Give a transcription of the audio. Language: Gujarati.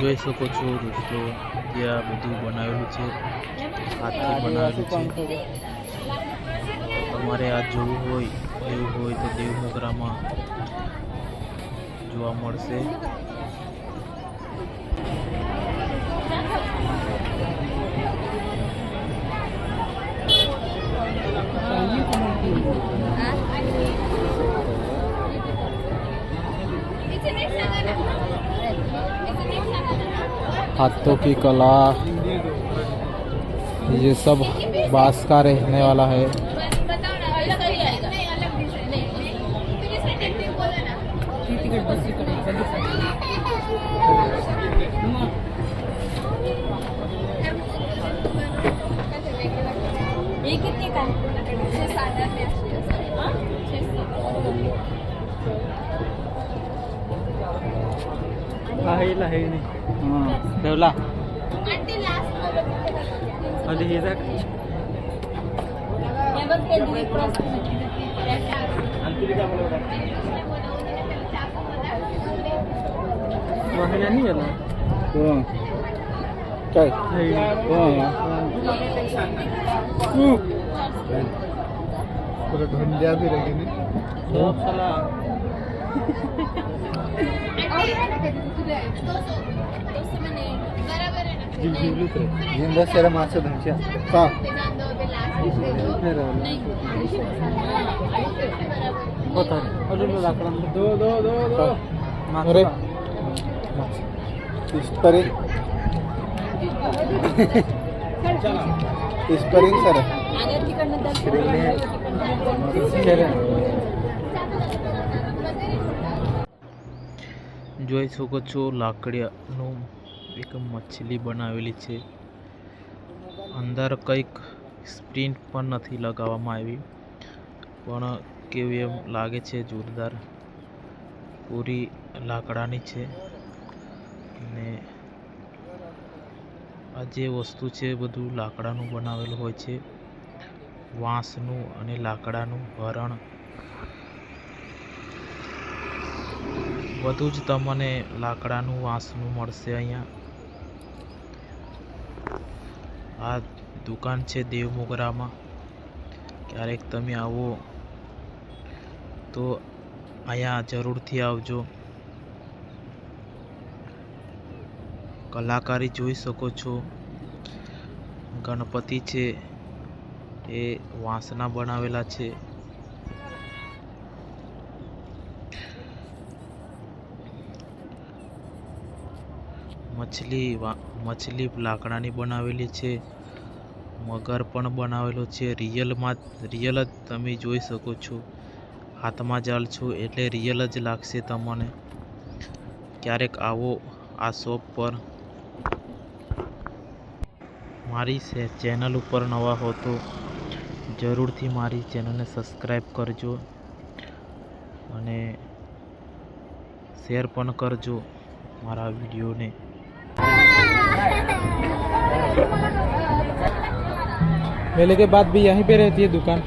જોઈ શકો છો દોસ્તો, ત્યાં બધું બનાવેલું છે. હાથથી બનાવેલું છે. તમારે આ જોવું હોય, એવું હોય તો દેવમોગરામાં જોવા મળશે. हाथों की कला ये सब बाँस का रहने वाला है। ये कितने का? ಇಲ್ಲ ಹೇಳಿ ಹ್ಞೂ ದೇವ್ಲಾ ಅದು ಇದಾಗ વાહન નહીં એના હા ચાલ. હા પૂરા ઢંઢ્યા બી રહી ને. काय ढोंडिया भी रहेगी जिंदा शेरा मासे धनच्या का दो दो दो दो अरे स्परिंग स्परिंग सर જોઈ શકો છો લાકડીનું એક મછલી બનાવેલી છે. અંદર કંઈક સ્પ્રિન્ટ પણ નથી લગાવવામાં આવી, પણ કેવી એમ લાગે છે જોરદાર. પૂરી લાકડાની છે અને આ જે વસ્તુ છે બધું લાકડાનું બનાવેલું હોય છે. વાંસનું અને લાકડાનું હરણ બધું જ તમને લાકડાનું વાંસનું મળશે અહીંયા. આ દુકાન છે દેવ મોગરામાં ક્યારેક તમે આવો તો અહીંયા જરૂરથી આવજો. કલાકારી જોઈ શકો છો. ગણપતિ છે, એ વાંસના બનાવેલા છે. મછલી મછલી લાકડાની બનાવેલી છે. મગર પણ બનાવેલો છે. રિયલમાં રિયલ જ તમે જોઈ શકો છો. હાથમાં જાલ છો એટલે રિયલ જ લાગશે તમને. ક્યારેક આવો આ શોપ પર. મારી ચેનલ ઉપર નવા હો તો જરૂરથી મારી ચેનલને સબસ્ક્રાઈબ કરજો અને શેર પણ કરજો મારા વિડીયોને. मेले के बाद भी यहीं पे रहती है दुकान